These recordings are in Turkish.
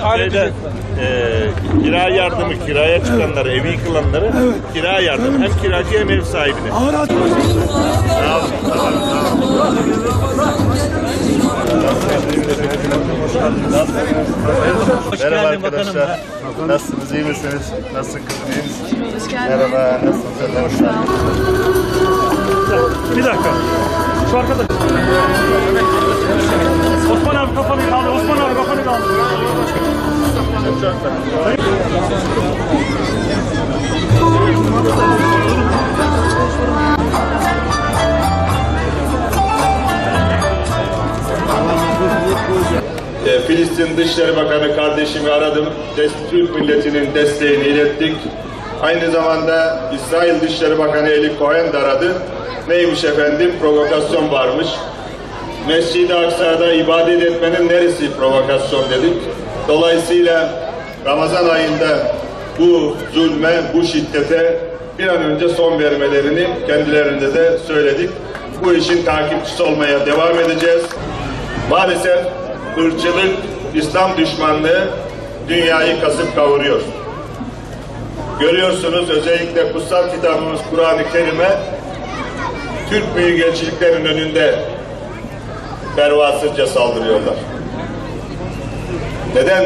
Şeyde, e, kira yardımı, kiraya çıkanları, evi yıkılanları kira yardım. Hem kiracı hem ev sahibine. Ağır at. Sağ olun. Sağ olun. Sağ olun. Merhaba arkadaşlar. Nasılsınız? iyi misiniz? Nasılsın kızım? iyi misin? Merhaba. Nasılsınız? Hoş geldiniz. Bir dakika. Şu arkada. Osman abi Dışişleri Bakanı kardeşimi aradım. Des- Türk milletinin desteğini ilettik. Aynı zamanda İsrail Dışişleri Bakanı Eli Cohen de aradı. Neymiş efendim? Provokasyon varmış. Mescid-i Aksa'da ibadet etmenin neresi provokasyon dedik. Dolayısıyla Ramazan ayında bu zulme, bu şiddete bir an önce son vermelerini kendilerinde de söyledik. Bu işin takipçisi olmaya devam edeceğiz. Maalesef ırkçılık, İslam düşmanlığı dünyayı kasıp kavuruyor. Görüyorsunuz özellikle kutsal kitabımız Kur'an-ı Kerim'e Türk büyükelçiliklerin önünde pervasızca saldırıyorlar. Neden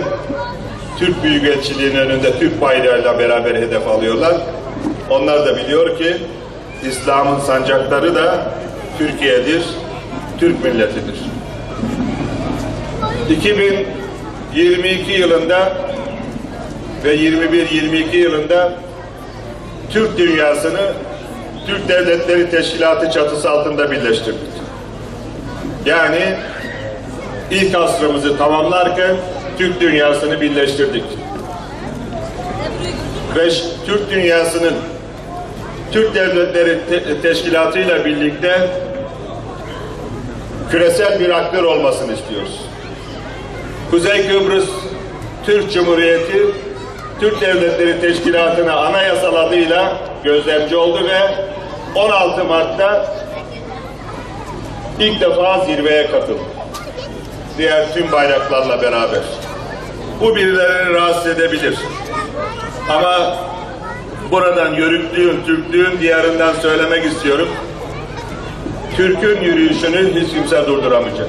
Türk Büyükelçiliğinin önünde Türk bayrağıyla beraber hedef alıyorlar? Onlar da biliyor ki İslam'ın sancakları da Türkiye'dir, Türk milletidir. 2022 yılında ve 21-22 yılında Türk dünyasını Türk Devletleri Teşkilatı çatısı altında birleştirdik. Yani ilk asrımızı tamamlarken Türk dünyasını birleştirdik. Ve Türk dünyasının Türk Devletleri Te- Teşkilatı ile birlikte küresel bir aktör olmasını istiyoruz. Kuzey Kıbrıs Türk Cumhuriyeti Türk Devletleri Teşkilatı'na anayasal adıyla gözlemci oldu ve 16 Mart'ta ilk defa zirveye katıldı. Diğer tüm bayraklarla beraber. Bu birilerini rahatsız edebilir. Ama buradan yörüklüğün, Türklüğün diyarından söylemek istiyorum. Türk'ün yürüyüşünü hiç kimse durduramayacak.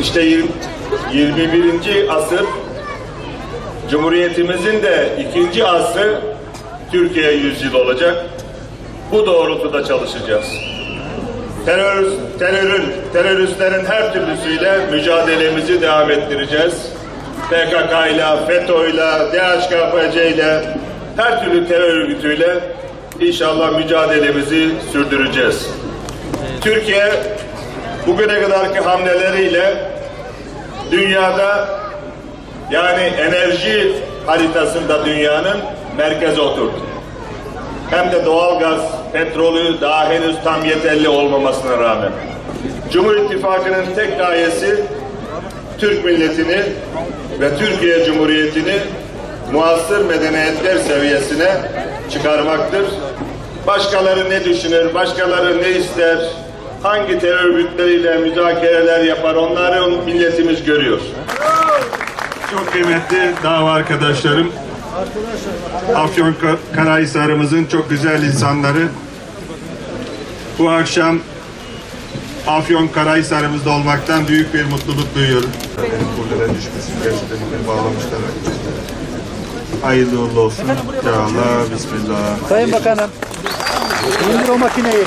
İşte 20 21. asır Cumhuriyetimizin de ikinci asrı Türkiye yüzyıl olacak. Bu doğrultuda çalışacağız. Terör, terörün, teröristlerin her türlüsüyle mücadelemizi devam ettireceğiz. PKK ile, FETÖ ile, DHKPC ile, her türlü terör örgütüyle inşallah mücadelemizi sürdüreceğiz. Türkiye bugüne kadarki hamleleriyle dünyada yani enerji haritasında dünyanın merkeze oturdu. Hem de doğalgaz, petrolü daha henüz tam yeterli olmamasına rağmen. Cumhur İttifakı'nın tek gayesi Türk milletini ve Türkiye Cumhuriyeti'ni muasır medeniyetler seviyesine çıkarmaktır. Başkaları ne düşünür, başkaları ne ister, hangi terör örgütleriyle müzakereler yapar onları milletimiz görüyor. Çok kıymetli dava arkadaşlarım, Afyon Karahisar'ımızın çok güzel insanları bu akşam Afyon Karahisar'ımızda olmaktan büyük bir mutluluk duyuyorum. Buralara düşmesi gerçekten bir bağlamışlar. Hayırlı uğurlu olsun. Ya Allah, Bismillah. Sayın Bakanım. İndir o makineyi.